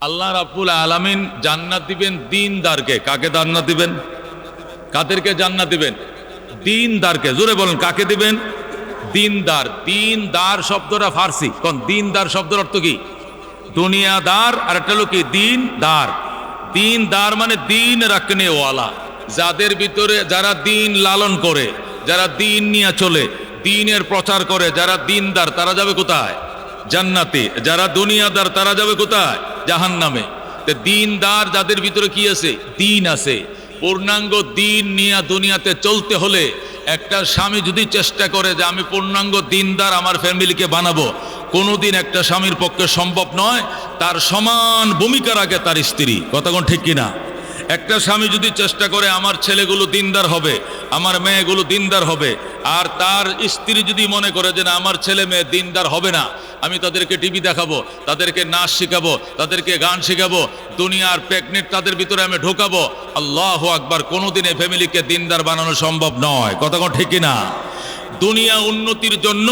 আল্লাহ রাব্বুল আলামিন জান্নাত দিবেন দিনদারকে। কাকে জান্নাত দিবেন? কাদেরকে জান্নাত দিবেন? দিনদারকে। জোরে বলেন, কাকে দিবেন? দিনদার। দিনদার শব্দটা ফার্সি। কোন দিনদার শব্দের অর্থ কি? দুনিয়াদার আর একটা হলো কি? দিনদার। দিনদার মানে দিন রাখনে ওয়ালা যাদের ভিতরে যারা দিন লালন করে, যারা দিন নিয়ে চলে, দিনের প্রচার করে, যারা দিনদার, তারা যাবে কোথায়? জান্নাতে। যারা দুনিয়াদার, তারা যাবে কোথায়? জাহান নামে দিনদার যাদের ভিতরে কি আছে? দিন আছে। পূর্ণাঙ্গ দিন নিয়ে দুনিয়াতে চলতে হলে একটা স্বামী যদি চেষ্টা করে যে আমি পূর্ণাঙ্গ দিনদার আমার ফ্যামিলিকে বানাবো, কোনোদিন একটা স্বামীর পক্ষে সম্ভব নয়, তার সমান ভূমিকা রাখে তার স্ত্রী। কতক্ষণ ঠিক কিনা? একটা স্বামী যদি চেষ্টা করে আমার ছেলেগুলো দিনদার হবে, আমার মেয়েগুলো দিনদার হবে, আর তার স্ত্রী যদি মনে করে যে না, আমার ছেলে মেয়ে দিনদার হবে না আমি তাদেরকে টিভি দেখাবো, তাদেরকে নাচ শেখাবো, তাদেরকে গান শেখাবো, দুনিয়ার প্রেগনেট তাদের ভিতরে আমি ঢোকাবো। আল্লাহ আকবার, কোনোদিন এই ফ্যামিলিকে দিনদার বানানো সম্ভব নয়। কথা ঠিক না দুনিয়া উন্নতির জন্য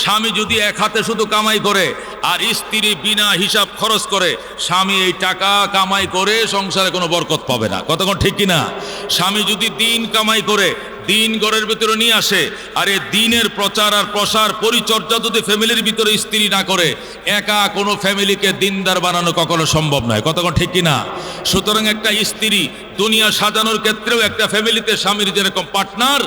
স্বামী যদি এক হাতে শুধু কামাই করে আর স্ত্রী বিনা হিসাব খরচ করে, স্বামী এই টাকা কামাই করে সংসারে কোনো বরকত পাবে না। কতক্ষণ ঠিক কিনা স্বামী যদি দিন কামাই করে, দিন ঘরের ভিতরে নিয়ে আসে, আর এই দিনের প্রচার আর প্রসার পরিচর্যা যদি ফ্যামিলির ভিতরে স্ত্রী না করে, একা কোনো ফ্যামিলিকে দিনদার বানানো কখনো সম্ভব নয়। কতক্ষণ ঠিক কিনা সুতরাং একটা স্ত্রী দুনিয়া সাজানোর ক্ষেত্রেও একটা ফ্যামিলিতে স্বামীর যেরকম পার্টনার,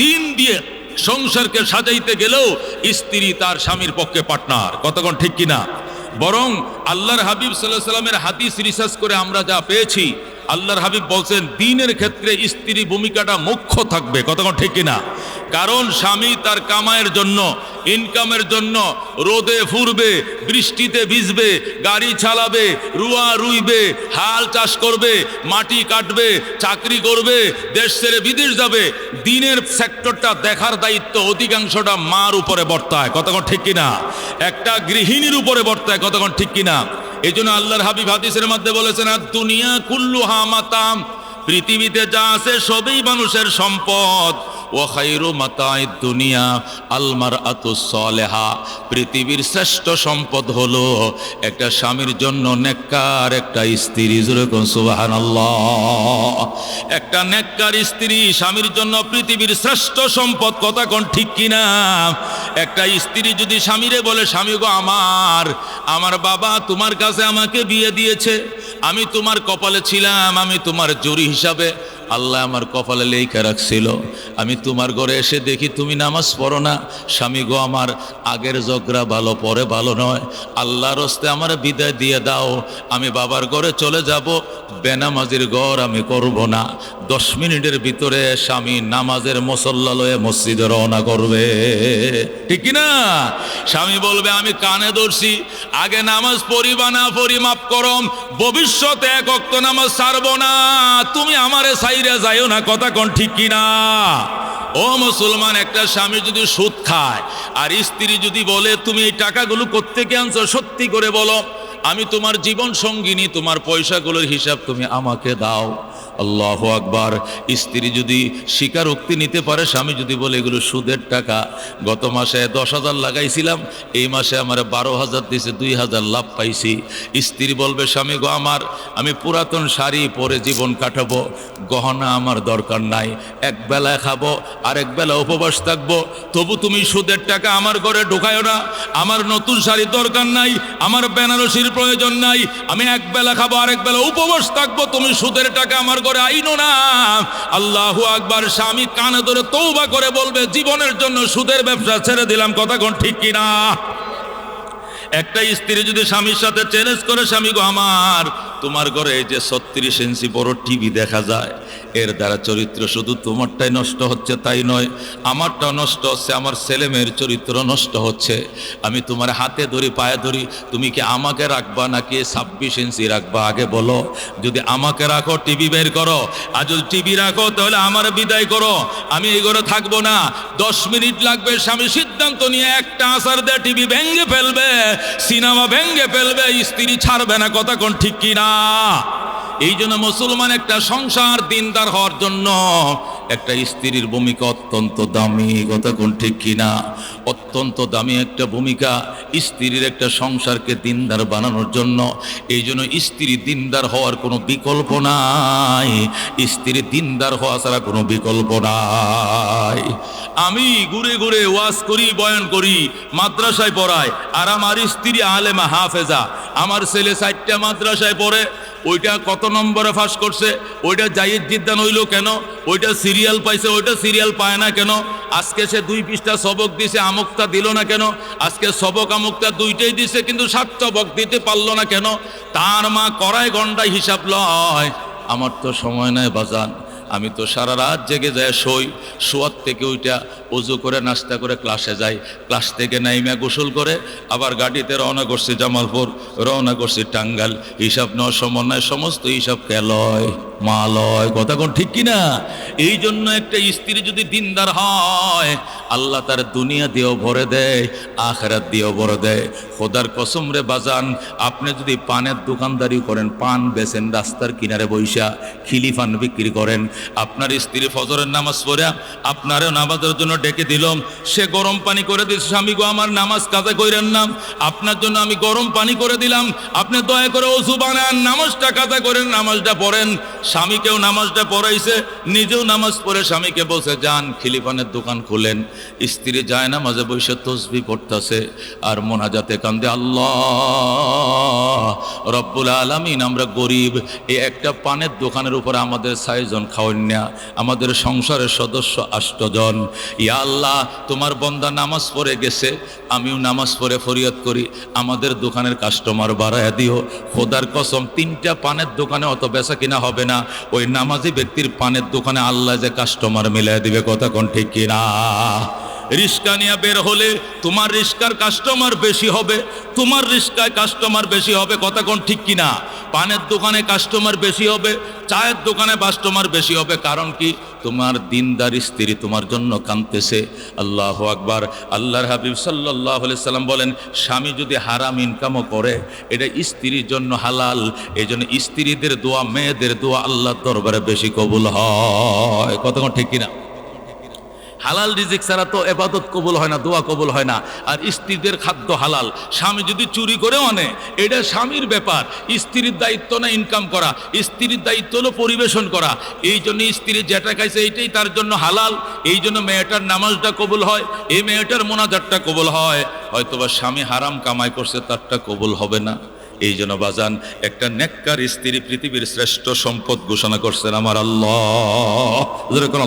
দিন দিয়ে সংসারকে সাজাইতে গেলেও স্ত্রী তার স্বামীর পক্ষে পার্টনার। কতক্ষণ ঠিক কিনা? বরং আল্লাহর হাবিব সাল্লাহ সাল্লামের হাদিস রিসার্চ করে আমরা যা পেয়েছি আল্লাহর হাবিব বলছেন, দিনের ক্ষেত্রে স্ত্রী ভূমিকাটা মুখ্য থাকবে। কতক্ষণ ঠিক কিনা? কারণ স্বামী তার কামায়ের জন্য ইনকামের জন্য রোদে ফুরবে, বৃষ্টিতে ভিজবে, গাড়ি চালাবে, রুয়া রুইবে, হাল চাষ করবে, মাটি কাটবে, চাকরি করবে, দেশ ছেড়ে বিদেশ যাবে, দিনের সেক্টরটা দেখার দায়িত্ব অধিকাংশটা মার উপরে বর্তায়। কতক্ষণ ঠিক কিনা? একটা গৃহিণীর উপরে বর্তায়। কতক্ষণ ঠিক কিনা? এই জন্য আল্লাহর হাবিব হাদিসের মধ্যে বলেছেন, আর দুনিয়া কুল্লু হামাতাম পৃথিবীতে যা আছে সবই মানুষের সম্পদ। ও মাতায় দুনিয়া আলমার আতুসলেহা পৃথিবীর শ্রেষ্ঠ সম্পদ হলো একটা স্বামীর জন্য নেককার একটা স্ত্রী। যেরকম সুবাহান একটা নেককার স্ত্রী স্বামীর জন্য পৃথিবীর শ্রেষ্ঠ সম্পদ, কথা কোন ঠিক কিনা? একটা স্ত্রী যদি স্বামীরে বলে, স্বামী গো আমার আমার বাবা তোমার কাছে আমাকে বিয়ে দিয়েছে। আমি তোমার কপালে ছিলাম, আমি তোমার জুরি হিসাবে আল্লাহ আমার কপালে লেখা রাখছিল, আমি তোমার ঘরে এসে দেখি তুমি নামাজ পড়ো না। স্বামী গো, আমার আগের জগরা ভালো, পরে ভালো নয়। আল্লাহ রস্তে আমার বিদায় দিয়ে দাও, আমি বাবার ঘরে চলে যাব, বেনামাজির ঘর আমি করব না। দশ মিনিটের ভিতরে স্বামী নামাজের মুসল্লা লয়ে মসজিদে রওনা করবে। ঠিক না স্বামী বলবে, আমি কানে ধরছি, আগে নামাজ পড়িবা না পড়ি মাপ করম, ভবিষ্যতে এক অক্ত নামাজ ছাড়বো না। তুমি আমারে সাইরে যাইও না, কথা কোন ঠিক কিনা? ও মুসলমান, একটা স্বামী যদি সুদ খায়, আর স্ত্রী যদি বলে, তুমি এই টাকাগুলো কোত্থেকে আনছো? সত্যি করে বলো, আমি তোমার জীবন সঙ্গিনী, তোমার পয়সাগুলোর হিসাব তুমি আমাকে দাও। আল্লাহ আকবার। স্ত্রী যদি স্বীকারোক্তি নিতে পারে, স্বামী যদি বলে, এগুলো সুদের টাকা। গত মাসে দশ হাজার লাগাইছিলাম, এই মাসে আমার বারো হাজার দিয়েছে দুই হাজার লাভ পাইছি। স্ত্রী বলবে, স্বামী গো আমার, আমি পুরাতন শাড়ি পরে জীবন কাটাবো। গহনা আমার দরকার নাই। এক বেলা খাব, আরেক বেলা উপবাস থাকব। তবু তুমি সুদের টাকা আমার ঘরে ঢুকায়ো না। আমার নতুন শাড়ি দরকার নাই, আমার বেনারসির প্রয়োজন নাই। আমি এক বেলা খাব, আরেক বেলা উপবাস থাকব। তুমি সুদের টাকা আমার ঘরে আইনো না। আল্লাহ আকবার স্বামী কানে ধরে তৌবা করে বলবে, জীবনের জন্য সুদের ব্যবসা ছেড়ে দিলাম। কথা কোন ঠিক কিনা? একটা স্ত্রী যদি স্বামীর সাথে চ্যালেঞ্জ করে, স্বামী গো আমার তোমার ঘরে যে ছত্রিশ ইঞ্চি বড় টিভি দেখা যায়, এর দ্বারা চরিত্র শুধু তোমারটাই নষ্ট হচ্ছে তাই নয়, আমারটাও নষ্ট হচ্ছে, আমার ছেলে মেয়ের চরিত্র নষ্ট হচ্ছে। আমি তোমার হাতে ধরি, পায়ে ধরি, তুমি কি আমাকে রাখবা নাকি ছাব্বিশ ইঞ্চি রাখবা? আগে বলো, যদি আমাকে রাখো, টিভি বের করো, আর যদি টিভি রাখো, তাহলে আমার বিদায় করো। আমি এই ঘরে থাকব না। দশ মিনিট লাগবে, স্বামী সিদ্ধান্ত নিয়ে একটা আসার দেয় টিভি ভেঙ্গে ফেলবে, সিনেমা ভেঙ্গে ফেলবে, স্ত্রী ছাড়বে না, কথা কোন ঠিক কিনা? এই জন্য মুসলমান একটা সংসার দিনদার হওয়ার জন্য একটা স্ত্রীর ভূমিকা অত্যন্ত দামি, কথা কোন ঠিক কিনা? অত্যন্ত দামি একটা ভূমিকা স্ত্রীর একটা সংসারকে দিনদার বানানোর জন্য। এই জন্য স্ত্রী দিনদার হওয়ার কোনো বিকল্প নাই। স্ত্রী দিনদার হওয়া ছাড়া কোনো বিকল্প নাই। আমি ঘুরে ঘুরে ওয়াজ করি, বয়ান করি, মাদ্রাসায় পড়াই, আর আমার স্ত্রী আলেমা হাফেজা, আমার ছেলে চারটা মাদ্রাসায় পড়ে ওইটা কত নম্বরে ফাঁস করছে? ওইটা জাইদ জিদ্দান হইল কেন? ওইটা সিরিয়াল পাইছে, ওইটা সিরিয়াল পায় না কেন? আজকে সে দুই পৃষ্ঠা সবক দিছে আমুকটা দিল না কেন? আজকে সবক আমুকটা দুইটাই দিছে, কিন্তু সাত সবক দিতে পারল না কেন? তার মা কড়াই ঘন্টায় হিসাব লয়, আমার তো সময় নাই বাজান, আমি তো সারা রাত জেগে যায় শই, শোয়ার থেকে ওইটা উজু করে নাস্তা করে ক্লাসে যাই ক্লাস থেকে নাইমা গোসল করে, আবার গাড়িতে রওনা করছি জামালপুর, রওনা করছি টাঙ্গাল হিসাব নেওয়ার সমন্বয় সমস্ত হিসাব কেলয় মালয় কথা কোন ঠিক কিনা? এই জন্য একটা স্ত্রী যদি দিনদার হয়, আল্লাহ তার দুনিয়া দিয়েও ভরে দেয়, আখেরাত দিয়েও ভরে দেয়। খোদার কসম রে বাজান, আপনি যদি পানের দোকানদারি করেন, পান বেচেন, রাস্তার কিনারে বৈশা খিলি পান বিক্রি করেন, আপনার স্ত্রী ফজরের নামাজ পড়ে, আপনারও নামাজের জন্য ডেকে দিলাম। সে গরম পানি করে দিচ্ছে স্বামী গো, আমার নামাজ কাজে কইরেন না। আপনার জন্য আমি গরম পানি করে দিলাম। আপনি দয়া করে ওষু বানান, নামাজটা কাজা করেন, নামাজটা পড়েন। স্বামীকেও নামাজটা পড়াইছে, নিজেও নামাজ পড়ে স্বামীকে বসে যান, খিলিফানের দোকান খুলেন। স্ত্রী যায় না মাঝে বসে তসবি পড়তেছে আর মোনাজাতে কান্দে, আল্লাহ, রব্বুল আলমিন, আমরা গরিব। এই একটা পানের দোকানের উপরে আমাদের সাইজন খাওয়ান না আমাদের সংসারের সদস্য আষ্টজন। ইয়া আল্লাহ, তোমার বন্দা নামাজ পড়ে গেছে, আমিও নামাজ পড়ে ফরিয়াদ করি। আমাদের দোকানের কাস্টমার বাড়ায় দিও। খোদার কসম, তিনটা পানের দোকানে অত বেচা কিনা হবে না। ওই নামাজি ব্যক্তির পানের দোকানে আল্লাহ যে কাস্টমার মিলাই দিবে, কথা কোন ঠিক কিনা? রিস্কা নিয়ে বের হলে তোমার রিস্কার কাস্টমার বেশি হবে, তোমার রিস্কায় কাস্টমার বেশি হবে, কথা কোন ঠিক কিনা? পানের দোকানে কাস্টমার বেশি হবে, চায়ের দোকানে কাস্টমার বেশি হবে, কারণ কি? তোমার দিনদার স্ত্রী তোমার জন্য কাঁদতেছে। আল্লাহ আকবার। আল্লাহর হাবিব সাল্লাহ সাল্লাম বলেন, স্বামী যদি হারাম ইনকামও করে, এটা স্ত্রীর জন্য হালাল। এই জন্য স্ত্রীদের দোয়া, মেয়েদের দোয়া আল্লাহর দরবারে বেশি কবুল হয়। কতক্ষণ ঠিক কিনা? হালাল রিজিক ছাড়া তো এবাদত কবুল হয় না, দোয়া কবুল হয় না। আর স্ত্রীদের খাদ্য হালাল। স্বামী যদি চুরি করেও আনে, এটা স্বামীর ব্যাপার। স্ত্রীর দায়িত্ব না ইনকাম করা। স্ত্রীর দায়িত্ব হলো পরিবেশন করা। এই জন্য স্ত্রী যেটা খাইছে, এইটাই তার জন্য হালাল। এই জন্য মেয়েটার নামাজটা কবুল হয়। এই মেয়েটার মোনাজারটা কবুল হয়। হয়তোবা স্বামী হারাম কামাই করছে, তারটা কবুল হবে না। এই জন্য বাজান, একটা নেককার স্ত্রী পৃথিবীর শ্রেষ্ঠ সম্পদ ঘোষণা করছেন আমার আল্লাহ।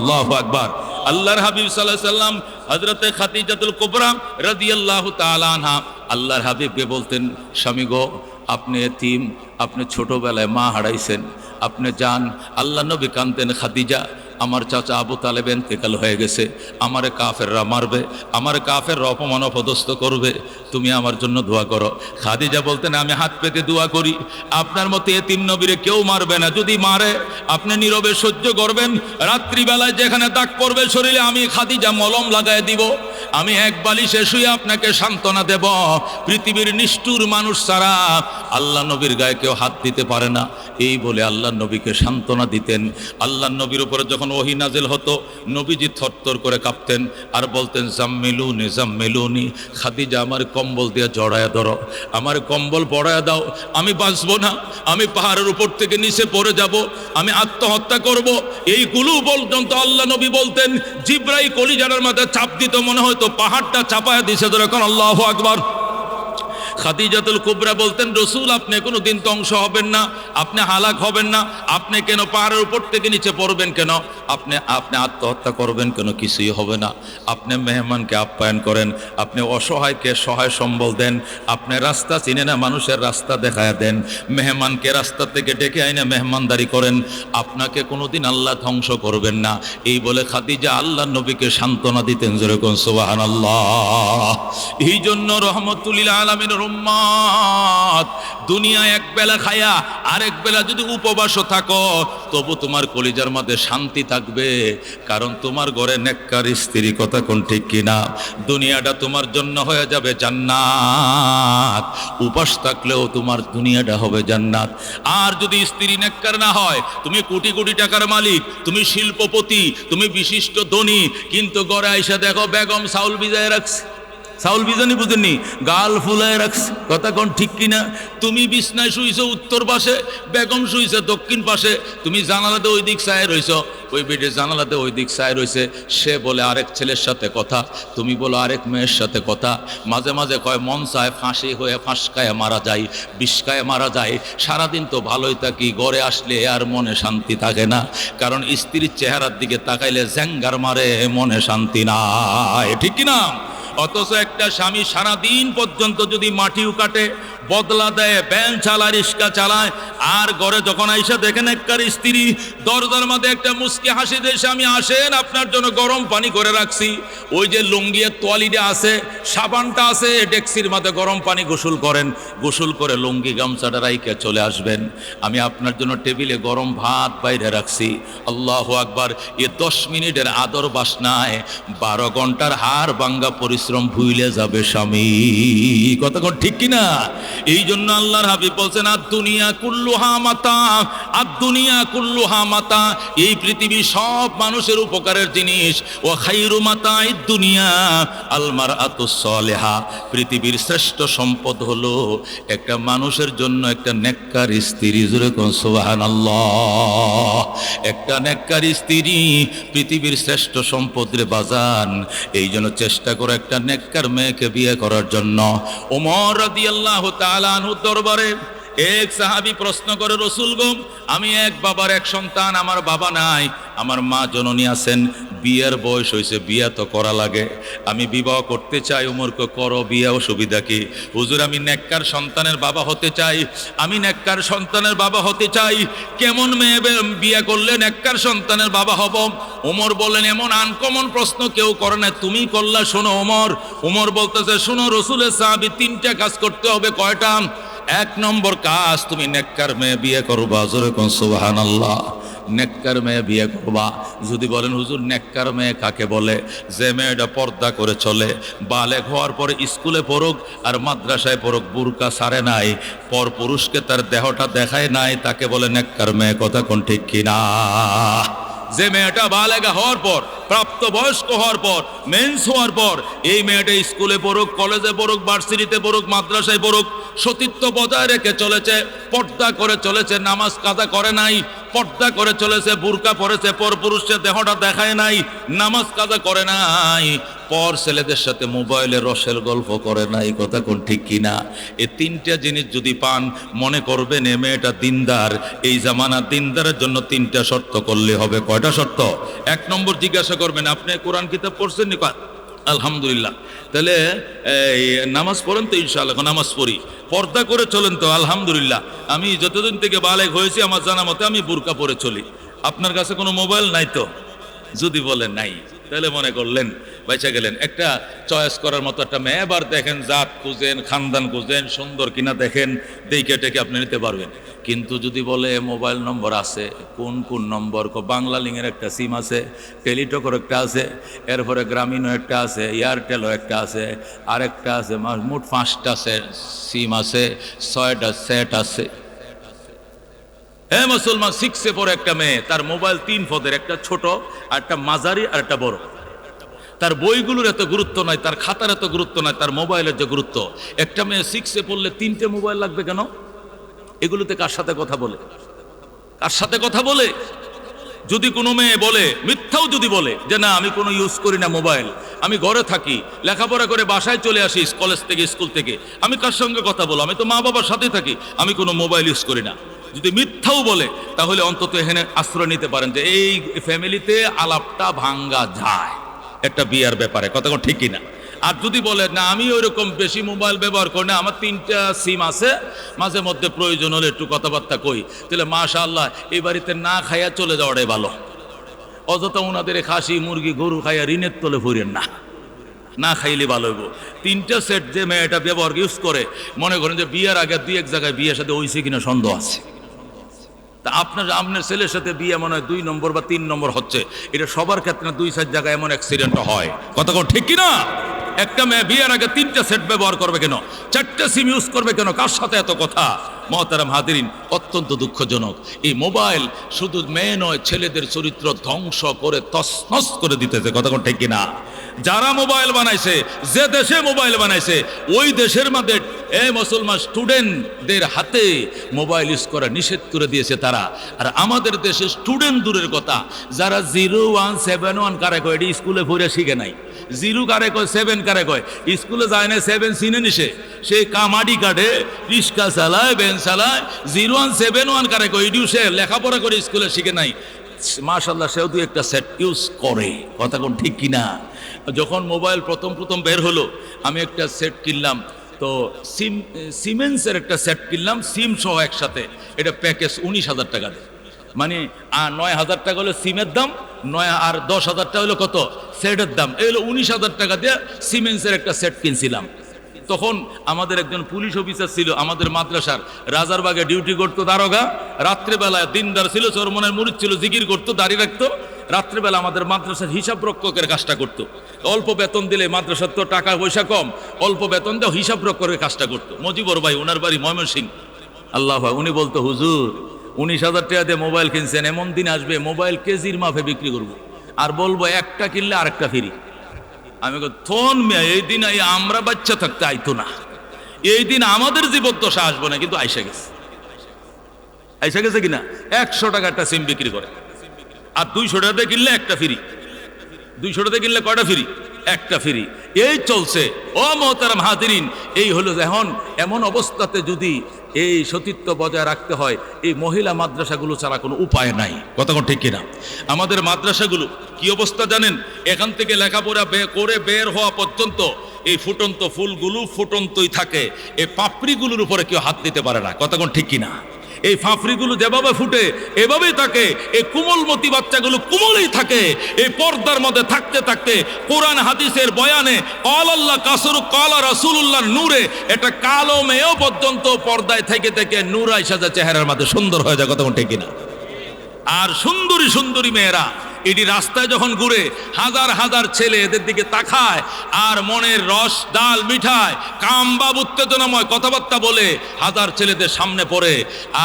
আল্লাহ আকবার। আল্লাহর হাবিব সাল্লাম হজরতে খাতিজাতুল কোবরা রাদিয়াল্লাহু তাআলা আনহা, আল্লাহর হাবিবকে বলতেন, স্বামী গো, আপনি এতিম, আপনি ছোটবেলায় মা হারাইছেন, আপনি যান, আল্লাহ নবী কানতেন খাদিজা আমার চাচা আবু তালেব এন্তেকাল হয়ে গেছে। আমারে কাফেররা মারবে, আমার কাফেররা অপমান অপদস্থ করবে। তুমি আমার জন্য দোয়া করো। খাদিজা বলতেন, আমি হাত পেতে দোয়া করি। আপনার মতো তিন নবীরে কেউ মারবে না। যদি মারে, আপনি নীরবে সহ্য করবেন। রাত্রিবেলায় যেখানে দাগ পড়বে শরীরে আমি খাদিজা মলম লাগায় দিব। আমি এক বালিশে শুয়ে আপনাকে সান্ত্বনা দেব। পৃথিবীর নিষ্ঠুর মানুষ ছাড়া আল্লাহ নবীর গায়ে কেউ হাত দিতে পারে না। এই বলে আল্লাহ নবীকে সান্ত্বনা দিতেন। আল্লাহ নবীর উপরে যখন ওহি নাজেল হতো, নবীজি থরথর করে কাঁপতেন আর বলতেন, জাম্মেলুনি জাম্মেলুনি, খাদিজা আমার কম্বল দিয়ে জড়ায় ধরো। আমার কম্বল পড়ায় দাও, আমি বাঁচবো না। আমি পাহাড়ের উপর থেকে নিচে পড়ে যাব। আমি আত্মহত্যা করব। এইগুলো পর্যন্ত আল্লাহ নবী বলতেন জিব্রাই কলিজারের মাথায় চাপ দিত, মনে হয়তো পাহাড়টা চাপায় দিছে যেরকম আল্লাহ আকবার। খাদিজাতুল কুবরা বলতেন, রসুল, আপনি কোনো দিন ধ্বংস হবেন না, আপনি হালাক হবেন না, আপনি কেন পাহাড়ের উপর থেকে নিচে পড়বেন কেন? আপনি আপনি আত্মহত্যা করবেন কেন? কিছুই হবে না। আপনি মেহমানকে আপ্যায়ন করেন, আপনি অসহায়কে সহায় সম্বল দেন, আপনি রাস্তা চিনে না, মানুষের রাস্তা দেখায় দেন, মেহমানকে রাস্তা থেকে ডেকে আইনে মেহমানদারি করেন, আপনাকে কোনোদিন আল্লাহ ধ্বংস করবেন না। এই বলে খাদিজা আল্লাহ নবীকে সান্ত্বনা দিতেন, যেরকম সোবাহান আল্লাহ এই জন্য রহমতুল্লাহ আলমিনের উম্মত দুনিয়া এক বেলা খায়া আরেক বেলা যদি উপবাসও থাকো, তবু তোমার কলিজার মধ্যে শান্তি থাকবে। কারণ তোমার ঘরে নেককার স্ত্রী কথা কোন ঠিক কিনা? দুনিয়াটা তোমার জন্য হয়ে যাবে জান্নাত। উপাস থাকলেও তোমার দুনিয়াটা হবে জান্নাত। আর যদি স্ত্রী নেককার না হয়, তুমি কোটি কোটি টাকার মালিক, তুমি শিল্পপতি, তুমি বিশিষ্ট ধনী, কিন্তু গড়ে আইসা দেখো বেগম সাউল বিজয় রাখছে। সাউল বিজানি বুঝেননি? গাল ফুলায় রাখছে। কথা কোন ঠিক কিনা? তুমি বিছনায় শুইছো, উত্তর পাশে, বেগম শুইছে, দক্ষিণ পাশে। তুমি জানালাতে ওই দিক চায় রইছ। ওই বেডে জানালাতে ওই দিক চায় রইছে। সে বলে, আরেক ছেলের সাথে কথা। তুমি বলো, আরেক মেয়ের সাথে কথা। মাঝে মাঝে কয়, মন চায় ফাঁসি হয়ে ফাঁসকায় মারা যায় বিষকায় মারা যায় সারাদিন তো ভালোই থাকি, ঘরে আসলে আর মনে শান্তি থাকে না। কারণ স্ত্রীর চেহারার দিকে তাকাইলে জ্যাঙ্গার মারে মনে শান্তি নাই। ঠিক কিনা? অথচ একটা স্বামী সারাদিন পর্যন্ত যদি মাটিও কাটে, বদলা দেয়, ব্যান চালায়, রিক্সা চালায়, আর ঘরে যখন আইসা দেখেন একটার স্ত্রী, দরজার মধ্যে একটা মুসকি হাসি দিয়ে স্বামী আসেন, আপনার জন্য গরম পানি করে রাখছি। ওই যে লুঙ্গিয়ের তোয়ালিটা আছে, সাবানটা আছে, ডেক্সির মধ্যে গরম পানি গোসল করেন, গোসল করে লুঙ্গি গামছাটা রাইকে চলে আসবেন। আমি আপনার জন্য টেবিলে গরম ভাত বাইরে রাখছি। আল্লাহ আকবার, এ দশ মিনিটের আদর বাসনায় বারো ঘণ্টার হার বাঙ্গা পরিশ্রম ভুইলে যাবে স্বামী। কতক্ষণ ঠিক কিনা? এই জন্য আল্লাহর হাবিব বলছেন, আর দুনিয়া কুল্লুহা মাতা, আর দুনিয়া কুল্লুহা মাতা। এই পৃথিবী সব মানুষের উপকারের জিনিস। ও খাইরু মাতা এই দুনিয়া আলমার আতুসলেহা পৃথিবীর শ্রেষ্ঠ সম্পদ হলো একটা মানুষের জন্য একটা নেককার স্ত্রী। জুড়ে কোন সোহান আল্লাহ একটা নেককার স্ত্রী পৃথিবীর শ্রেষ্ঠ সম্পদ রে বাজান। এই জন্য চেষ্টা করো একটা নেককার মেয়েকে বিয়ে করার জন্য। ওমর রাদিয়াল্লাহু তাআলা আনহুর দরবারে এক সাহাবী প্রশ্ন করে, রসুল গম আমি এক বাবার এক সন্তান, আমার বাবা নাই, আমার মা জননী আছেন, বিয়ের বয়স হয়েছে, বিয়ে তো করা লাগে, আমি বিবাহ করতে চাই, উমরকে করো, বিয়ে অসুবিধা কি? হুজুর, আমি নেককার সন্তানের বাবা হতে চাই, আমি নেককার সন্তানের বাবা হতে চাই, কেমন মেয়ে বিয়ে করলে নেককার সন্তানের বাবা হব? ওমর বললেন, এমন আনকমন প্রশ্ন কেউ করে না, তুমি করলা শোনো ওমর ওমর বলতেছে, শোনো, রসুলের সাহাবি তিনটা কাজ করতে হবে, কয়টা? এক নম্বর কাজ তুমি নেককার মেয়ে বিয়ে করবা, জোরে কোন সুবাহান আল্লাহ নেককার মেয়ে বিয়ে করবা। যদি বলেন, হুজুর, নেককার মেয়ে কাকে বলে? যে মেয়েটা পর্দা করে চলে, বালেক হওয়ার পরে স্কুলে পড়ুক আর মাদ্রাসায় পড়ুক, বুরকা সারে নাই, পর পুরুষকে তার দেহটা দেখায় নাই, তাকে বলে নেককার মেয়ে, কথা কোন ঠিক কিনা? যে মেয়েটা বালেগা হওয়ার পর, প্রাপ্ত বয়স্ক হওয়ার পর মেন্স হওয়ার পর, এই মেয়েটা স্কুলে পড়ুক, কলেজে পড়ুক ভার্সিটিতে পড়ুক, মাদ্রাসায় পড়ুক সতীত্ব বজায় রেখে চলেছে, পর্দা করে চলেছে, নামাজ কাদা করে নাই, পর্দা করে চলেছে, বুরকা পরেছে পর পুরুষের দেহটা দেখায় নাই, নামাজ কাদা করে নাই, পর ছেলেদের সাথে মোবাইলে রসের গল্প করে নাই, কথা কোন ঠিক কিনা? এই তিনটা জিনিস যদি পান, মনে করবেন এ মেয়েটা দিনদার, এই জামানা দিনদারের জন্য তিনটা শর্ত করলে হবে। কয়টা শর্ত? এক নম্বর জিজ্ঞাসা করবেন, আপনি কোরআন কিতাব পড়ছেন নি? আলহামদুলিল্লাহ। তাহলে, এই নামাজ পড়েন তো ইনশাআল্লাহ নামাজ পড়ি। পর্দা করে চলেন তো, আলহামদুলিল্লাহ। আমি যতদিন থেকে বালেক হয়েছি, আমার জানা মতে আমি বুরকা পরে চলি। আপনার কাছে কোনো মোবাইল নাই তো? যদি বলেন নাই, তাহলে মনে করলেন, বেঁচে গেলেন। একটা চয়েস করার মতো একটা মেয়ে, এবার দেখেন জাত খুঁজেন, খানদান খুঁজেন, সুন্দর কিনা দেখেন, দেখে টেকে আপনি নিতে পারবেন। কিন্তু যদি বলে মোবাইল নম্বর আছে, কোন কোন নম্বর? বাংলা লিংয়ের একটা সিম আছে, টেলিটকর একটা আছে, এরপরে গ্রামীণও একটা আছে, এয়ারটেলও একটা আছে, আরেকটা আছে মোট পাঁচটা সিম আছে, ছয়টা সেট আছে। হ্যাঁ মুসলমান, সিক্সে পরে একটা মেয়ে, তার মোবাইল তিন পদের, একটা ছোট, আর একটা মাঝারি, আর একটা বড়। তার বইগুলোর এত গুরুত্ব নাই, তার খাতার এত গুরুত্ব নাই, তার মোবাইলের যে গুরুত্ব। একটা মেয়ে সিক্সে পড়লে তিনটে মোবাইল লাগবে কেন? এগুলোতে কার সাথে কথা বলে? কার সাথে কথা বলে? যদি কোনো মেয়ে বলে, মিথ্যাও যদি বলে, যে না, আমি কোনো ইউজ করি না মোবাইল আমি ঘরে থাকি, লেখাপড়া করে বাসায় চলে আসি কলেজ থেকে স্কুল থেকে, আমি কার সঙ্গে কথা বলো আমি তো মা বাবার সাথে থাকি, আমি কোনো মোবাইল ইউজ করি না। যদি মিথ্যাও বলে, তাহলে অন্তত এখানে আশ্রয় নিতে পারেন যে এই ফ্যামিলিতে আলাপটা ভাঙ্গা যায়। একটা বিয়ার ব্যাপারে, কথা ঠিক কিনা? আর যদি বলে, না, আমি ওইরকম বেশি মোবাইল ব্যবহার করি না, আমার তিনটা সিম আছে, মাঝে মধ্যে প্রয়োজন হলে একটু কথাবার্তা কই। তাহলে মাশা আল্লাহ এই বাড়িতে না খাইয়া চলে যাওয়াটাই ভালো। অযথা ওনাদের খাসি, মুরগি, গরু খাইয়া ঋণের তলে ফুরেন না। না খাইলে ভালো হইব। তিনটা সেট যে মেয়েটা ব্যবহার ইউজ করে, মনে করেন যে বিয়ের আগে দুই এক জায়গায় বিয়ের সাথে হইছে কিনা সন্দেহ আছে। তা আপনার আপনার ছেলের সাথে বিয়ে মনে হয় দুই নম্বর বা তিন নম্বর হচ্ছে। এটা সবার ক্ষেত্রে দুই চার জায়গায় এমন অ্যাক্সিডেন্ট হয়। কথা ঠিক কিনা? একটা মেয়ে বিয়ের আগে তিনটা সেট ব্যবহার করবে কেন? চারটে সিম ইউজ করবে কেন? কার সাথে এত কথা? মহতারাম হাদিরিন অত্যন্ত দুঃখজনক। এই মোবাইল শুধু মেয়ে নয়, ছেলেদের চরিত্র ধ্বংস করে তসনস করে দিতেছে। কথা ঠিক কিনা? যারা মোবাইল বানাইছে, যে দেশে মোবাইল বানাইছে, ওই দেশের মধ্যে, এ মুসলমান স্টুডেন্টদের হাতে মোবাইল ইউজ করা নিষেধ করে দিয়েছে তারা। আর আমাদের দেশে স্টুডেন্ট দূরের কথা, যারা জিরো ওয়ান সেভেন ওয়ান কারে এটি স্কুলে পড়ে শিখে নাই। জিরো কারে কয়, সেভেন কারে কয়। স্কুলে যায় না, সেভেন সিনে নিছে। সে কামাডি কাটে, রিক্সা চালায়, ভ্যান চালায়, জিরো ওয়ান, সেভেন ওয়ান কারে কয়। এটিও সে লেখাপড়া করে স্কুলে শিখে নাই। মাশাল্লাহ সেও দু একটা সেট ইউজ করে। কথা কোন ঠিক কিনা? যখন মোবাইল প্রথম প্রথম বের হলো, আমি একটা সেট কিনলাম। তো সিম, সিমেন্সের একটা সেট কিনলাম, সিম সহ একসাথে। এটা প্যাকেজ উনিশ হাজার টাকা দেয়। মানে আর নয় হাজার টাকা হলো সিমের দাম, নয় আর দশ হাজার টাকা হলো কত? সেটের দাম। এই হলো উনিশ হাজার টাকা দিয়ে সিমেন্সের একটা সেট কিনছিলাম। তখন আমাদের একজন পুলিশ অফিসার ছিল, আমাদের মাদ্রাসার। রাজারবাগে ডিউটি করতো দারোগা। রাত্রেবেলায় দিনদার ছিল চরমনের মুরিদ ছিল, জিকির করতো দাঁড়িয়ে রাখতো। রাত্রেবেলা আমাদের মাদ্রাসার হিসাব রক্ষকের কাজটা করতো। অল্প বেতন দিলে মাদ্রাসার তো টাকা পয়সা কম, অল্প বেতন দেওয়া হিসাব রক্ষকের কাজটা করতো। মজিবর ভাই, ওনার বাড়ি ময়মনসিং আল্লাহ ভাই উনি বলতো, হুজুর উনিশ হাজার টাকা দিয়ে মোবাইল কিনছেন, এমন দিন আসবে, মোবাইল কেজির মাফে বিক্রি করব। আর বলব, একটা কিনলে আরেকটা ফিরি। আমি থন মেয়ে, এই দিন আমরা বাচ্চা থাকতে আইতো না। এই দিন আমাদের জীবদ্দশা আসব না, কিন্তু আইসা গেছে। আইসা গেছে কিনা? একশো টাকা একটা সিম বিক্রি করে। আর দুইশো টাকাতে কিনলে একটা ফ্রি। দুইশো টাকাতে কিনলে কয়টা ফ্রি? একটা ফ্রি। এই চলছে। ও মহতারাম হাতিরিন এই হলো এখন এমন অবস্থাতে যদি এই সতীত্ব বজায় রাখতে হয়। এই মহিলা মাদ্রাসাগুলো ছাড়া কোনো উপায় নাই। কথা ঠিক কিনা? আমাদের মাদ্রাসাগুলো কি অবস্থা জানেন? এখান থেকে লেখাপড়া বে, করে বের হওয়া পর্যন্ত এই ফুটন্ত ফুলগুলো ফুটন্তই থাকে। এই পাপড়িগুলোর উপরে কেউ হাত দিতে পারে না। কথা ঠিক কিনা? এই ফাফড়িগুলো যেভাবে ফুটে, এভাবেই থাকে। এই কুমলমতি বাচ্চাগুলো কুমলেই থাকে। এই পর্দার মধ্যে থাকতে থাকতে কোরআন, হাদিসের বয়ানে কল আল্লাহ কাসর কলা রাসুল্লাহ নূরে। এটা কালো মেয়েও পর্যন্ত পর্দায় থেকে থেকে নূরাই সাজা চেহারার মধ্যে সুন্দর হয়ে যায়, কথা ঠিক কিনা? আর সুন্দরী সুন্দরী মেয়েরা এটি রাস্তায় যখন ঘুরে হাজার হাজার ছেলে এদের দিকে তাকায় আর মনের রস, ডাল মিঠায় কামবাব উত্তেজনাময় কথাবার্তা বলে হাজার ছেলেদের সামনে পড়ে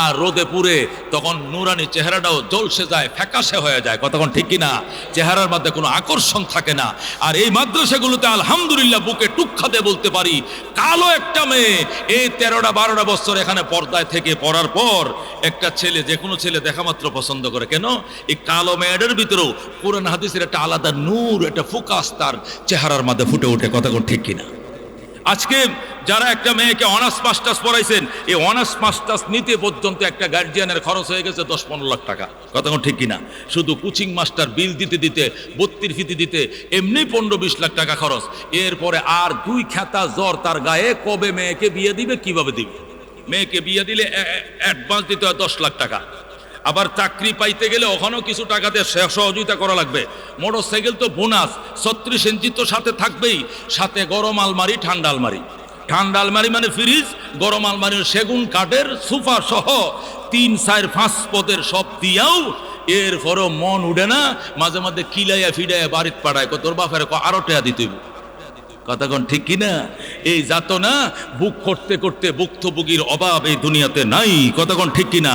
আর রোদে পুড়ে তখন নুরানি চেহারাটাও জলসে যায়, ফ্যাকাশে হয়ে যায়। কতক্ষণ ঠিক কিনা? চেহারার মধ্যে কোনো আকর্ষণ থাকে না। আর এই মাদ্রাসাগুলোতে আলহামদুলিল্লাহ বুকে টুকখাতে বলতে পারি, কালো একটা মেয়ে এই তেরোটা বারোটা বছর এখানে পর্দায় থেকে পড়ার পর একটা ছেলে, যে কোনো ছেলে দেখা মাত্র পছন্দ করে। কেন? এই কালো মেয়েদের ভিতরেও কোরআন হাদিসের একটা আলাদা নূর, একটা ফোকাস তার চেহারার মধ্যে ফুটে ওঠে, কথা ঠিক কিনা? আজকে যারা একটা মেয়েকে অনার্স মাস্টার্স পড়াইছেন, এই অনার্স মাস্টার্স নিতে পর্যন্ত একটা গার্জিয়ানের খরচ হয়ে গেছে দশ পনেরো লাখ টাকা, কথা ঠিক কিনা? শুধু কোচিং মাস্টার বিল দিতে দিতে বত্রির ফিতি দিতে, এমনি পনেরো বিশ লাখ টাকা খরচ। এরপরে আর দুই খ্যাতা জ্বর তার গায়ে, কবে মেয়েকে বিয়ে দিবে, কীভাবে দিবে? মেয়েকে বিয়ে দিলে অ্যাডভান্স দিতে হয় দশ লাখ টাকা। আবার চাকরি পাইতে গেলে ওখানেও কিছু টাকাতে সে- সহযোগিতা করা লাগবে। মোটর সাইকেল তো বোনাস, ছত্রিশ ইঞ্চি তো সাথে থাকবেই। সাথে গরম আলমারি, ঠান্ডা আলমারি। ঠান্ডা আলমারি মানে ফ্রিজ, গরম আলমারির সেগুন, কাঠের সোফা সহ তিন, চার, পাঁচ পদের সব দিয়াও এরপরও মন উঠে না, মাঝে মাঝে কিলাইয়া ফিডাইয়া বাড়িত কত তোর বাপের ক- আরও টেয়া দিতে। কথাক্ষণ ঠিক কিনা? এই যাত না বুক করতে করতে ভুক্তভোগীর অভাব এই দুনিয়াতে নাই। কথাক্ষণ ঠিক কিনা?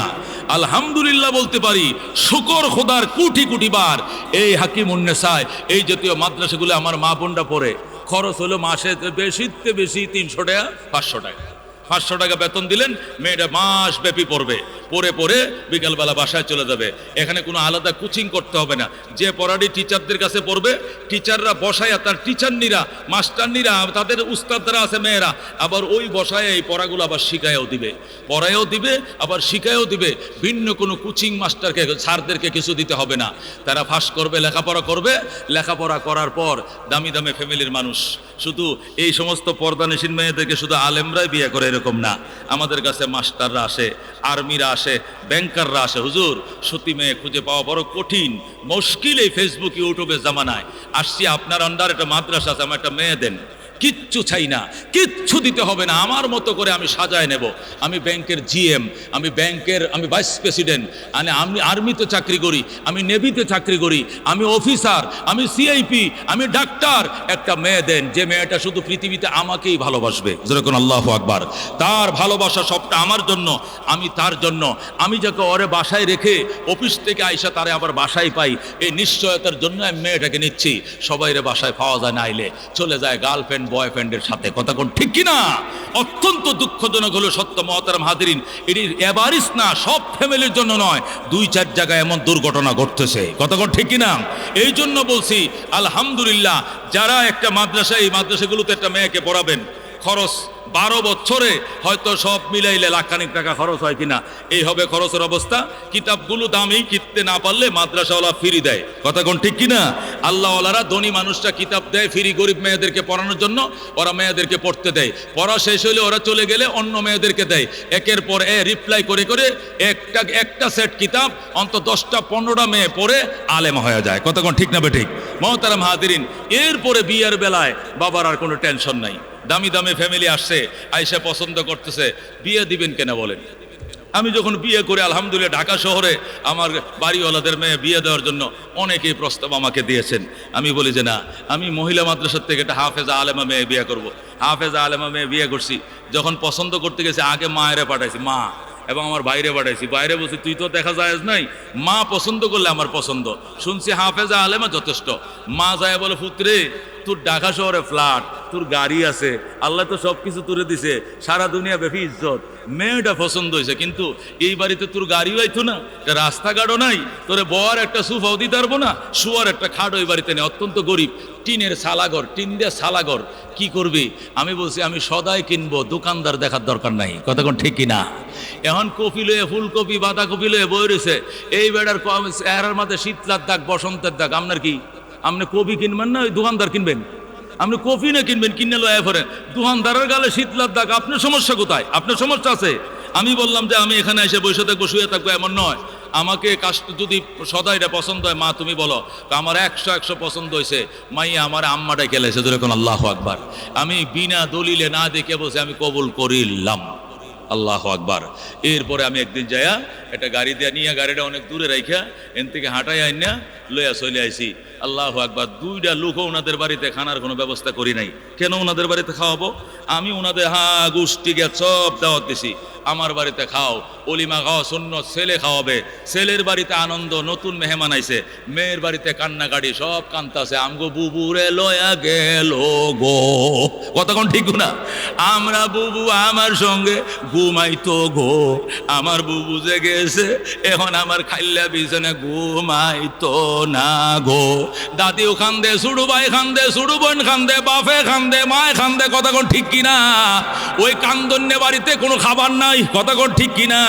আলহামদুলিল্লাহ বলতে পারি, শুকর খোদার কোটি কোটি বার। এই হাকিম উন্নেসায়, এই জাতীয় মাদ্রাসাগুলো আমার মা বোনরা পড়ে। খরচ হলো মাসে বেশিতে বেশি তিনশো টাকা, পাঁচশো টাকা। পাঁচশো টাকা বেতন দিলেন, মেয়েটা মাস ব্যাপী পড়বে। পড়ে পড়ে বিকালবেলা বাসায় চলে যাবে। এখানে কোনো আলাদা কোচিং করতে হবে না। যে পড়াটি টিচারদের কাছে পড়বে টিচাররা বসায় তার টিচারনিরা মাস্টারনিরা, তাদের উস্তাদরা আছে, মেয়েরা, আবার ওই বসায় এই পড়াগুলো আবার শিখায়ও দিবে। পড়ায়ও দিবে, আবার শিখায়ও দিবে। ভিন্ন কোনো কোচিং মাস্টারকে স্যারদেরকে কিছু দিতে হবে না। তারা ফাঁস করবে, লেখাপড়া করবে। লেখাপড়া করার পর দামি দামি ফ্যামিলির মানুষ। শুধু এই সমস্ত পর্দানিসীন মেয়েদেরকে শুধু আলেমরাই বিয়ে করে এরকম না। আমাদের কাছে মাস্টাররা আসে, আর্মিরা আসে আসে ব্যাংকাররা আসে, হুজুর, সতী মেয়ে খুঁজে পাওয়া বড় কঠিন, মুশকিল এই ফেসবুক ইউটিউবের জামানায়। আসছি আপনার আন্ডার একটা মাদ্রাসা আছে, আমার একটা মেয়ে দেন। কিচ্ছু চাই না, কিচ্ছু দিতে হবে না, আমার মতো করে আমি সাজায় নেব। আমি ব্যাংকের জিএম, আমি ব্যাংকের, আমি ভাইস প্রেসিডেন্ট মানে আমি আর্মিতে চাকরি করি, আমি নেভিতে চাকরি করি, আমি অফিসার, আমি সিআইপি, আমি ডাক্তার। একটা মেয়ে দেন, যে মেয়েটা শুধু পৃথিবীতে আমাকেই ভালোবাসবে। যেরকম আল্লাহ আকবার। তার ভালোবাসা সবটা আমার জন্য, আমি তার জন্য। আমি যাকে ওরে বাসায় রেখে অফিস থেকে আইসা তারে আবার বাসায় পাই, এই নিশ্চয়তার জন্য আমি মেয়েটাকে নিচ্ছি। সবাইরে বাসায় পাওয়া যায় না আইলে। চলে যায় গার্লফ্রেন্ড বয়ফ্রেন্ডের সাথে। কথা কোন ঠিক কিনা? অত্যন্ত দুঃখজনক হলো সত্য, মহতারাম হাদিরিন এটি এবারিস না, সব ফ্যামিলির জন্য নয়। দুই চার জায়গায় এমন দুর্ঘটনা ঘটতেছে। কথা কোন ঠিক কিনা? এই জন্য বলছি, আলহামদুলিল্লাহ, যারা একটা মাদ্রাসা এই মাদ্রাসাগুলোতে একটা মেয়েকে পড়াবেন খরচ বারো বছরে হয়তো সব মিলাইলে লাখখানিক টাকা খরচ হয় কিনা? এই হবে খরচের অবস্থা। কিতাবগুলো দামি, কিনতে না পারলে মাদ্রাসাওয়ালা ফ্রি দেয়। কথা কোন ঠিক কিনা? আল্লাহওয়ালারা ধনী মানুষটা কিতাব দেয় ফ্রি গরিব মেয়েদেরকে পড়ানোর জন্য, ওরা মেয়েদেরকে পড়তে দেয়। পড়া শেষ হলে ওরা চলে গেলে অন্য মেয়েদেরকে দেয়। একের পর এ রিপ্লাই করে করে একটা একটা সেট কিতাব অন্ত দশটা, পনেরোটা মেয়ে পড়ে আলেম হয়ে যায়। কথা কোন ঠিক না বে ঠিক? মহতারাম হাদিরিন এরপরে বিয়ের বেলায় বাবার আর কোনো টেনশন নাই। দামি দামি ফ্যামিলি আসছে আইসা পছন্দ করতেছে, বিয়ে দিবেন কেন বলেন? আমি যখন বিয়ে করে, আলহামদুলিল্লাহ, ঢাকা শহরে আমার বাড়িওয়ালাদের মেয়ে বিয়ে দেওয়ার জন্য অনেকেই প্রস্তাব আমাকে দিয়েছেন। আমি বলি যে না, আমি মহিলা মাদ্রাসার থেকে একটা হাফেজা আলেমা মেয়ে বিয়ে করব। হাফেজা আলেমা মেয়ে বিয়ে করছি, যখন পছন্দ করতে গেছি, আগে মায়েরে পাঠাইছি, মা, এবং আমার বাইরে পাঠাইছি। বাইরে বলছি, তুই তো দেখা যায় নাই, মা পছন্দ করলে আমার পছন্দ। শুনছি হাফেজা আলেমা যথেষ্ট। মা যায় বলে, পুত্রে তোর ঢাকা শহরে ফ্ল্যাট, তোর গাড়ি আছে, আল্লাহ তো সব কিছু তুলে দিছে, সারা দুনিয়া ব্যাপী ইজ্জত। মেয়েটা পছন্দ হয়েছে, কিন্তু এই বাড়িতে তোর গাড়িও আইতো না একটা রাস্তাঘাটও নাই, তোরে বর একটা সুফাও দিতে পারব না, শুয়ার একটা খাট ওই বাড়িতে নেই, অত্যন্ত গরিব, টিনের সালাগর টিন দিয়ে সালাগর কি করবি? আমি বলছি, আমি সদাই কিনবো, দোকানদার দেখার দরকার নাই কতক্ষণ ঠিক কিনা? এখন কপি লয়ে, ফুলকপি, বাঁধাকপি লয়ে বই রয়েছে, এই বেড়ার এরার মাঝে শীতলার দাগ, বসন্তের দাগ, আপনার কি? আপনি কপি কিনবেন না, ওই দোকানদার কিনবেন। আপনি কফি না কিনবেন, কিনে লয়ে পরে। দোকানদারের গালে শীতলার দাগ, আপনার সমস্যা কোথায়? আপনার সমস্যা আছে? আমি বললাম যে আমি এখানে এসে বসে থাকব, শুয়ে থাকব, এমন নয়। আমাকে কাস্ট যদি সদাইটা পছন্দ হয়, মা তুমি বলো আমার একশো একশো পছন্দ হয়েছে। মাই আমার আম্মাটাই খেলেছে যেরকম আল্লাহ আকবার। আমি বিনা দলিলে না দেখে বসে আমি কবুল করিলাম। আল্লাহ আকবার। এরপরে আমি একদিন যাইয়া একটা গাড়ি দিয়ে নিয়ে গাড়িটা অনেক দূরে রাইখা, এন থেকে হাঁটাই আইন না লইয়া চলে আইসি আল্লাহ আকবার দুইটা লোকও ওনাদের বাড়িতে খানার কোনো ব্যবস্থা করি নাই। কেন ওনাদের বাড়িতে খাওয়াবো? আমি ওনাদের হা গোষ্ঠী গে সব দাওয়াত দিছি। আমার বাড়িতে খাও অলিমা খাওয়া শূন্য ছেলে খাওয়াবে। ছেলের বাড়িতে আনন্দ, নতুন মেহমান আইছে। মেয়ের বাড়িতে কান্নাকাটি, সব কান্তাছে। আমগো বুবুরে লয়া গেল গো। কতক্ষণ ঠিক না আমরা বুবু আমার সঙ্গে ঘুমাইতো গো। আমার বুবু যে গেছে, এখন আমার খাইলা বিছানে ঘুমাইতো না গো। দাদিও খান্দে সুড়ু ভাই খান্দে সুড়ু বোন খান্দে বাপে খান্দে মায় খান্দে কতক্ষণ ঠিক কিনা ওই কান্দন্যে বাড়িতে কোনো খাবার নাই কতক্ষণ ঠিক কিনা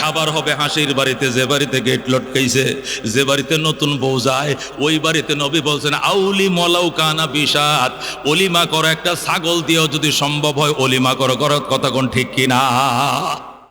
খাবার হবে হাসির বাড়িতে, যে বাড়িতে গেট লটকাইছে, যে বাড়িতে নতুন বউ যায়, ওই বাড়িতে নবী বলছেন, আউলি মলাউ কানা বিষাদ। অলিমা করো, একটা ছাগল দিয়েও যদি সম্ভব হয়, অলিমা করো করো কতক্ষণ ঠিক কিনা 啊。啊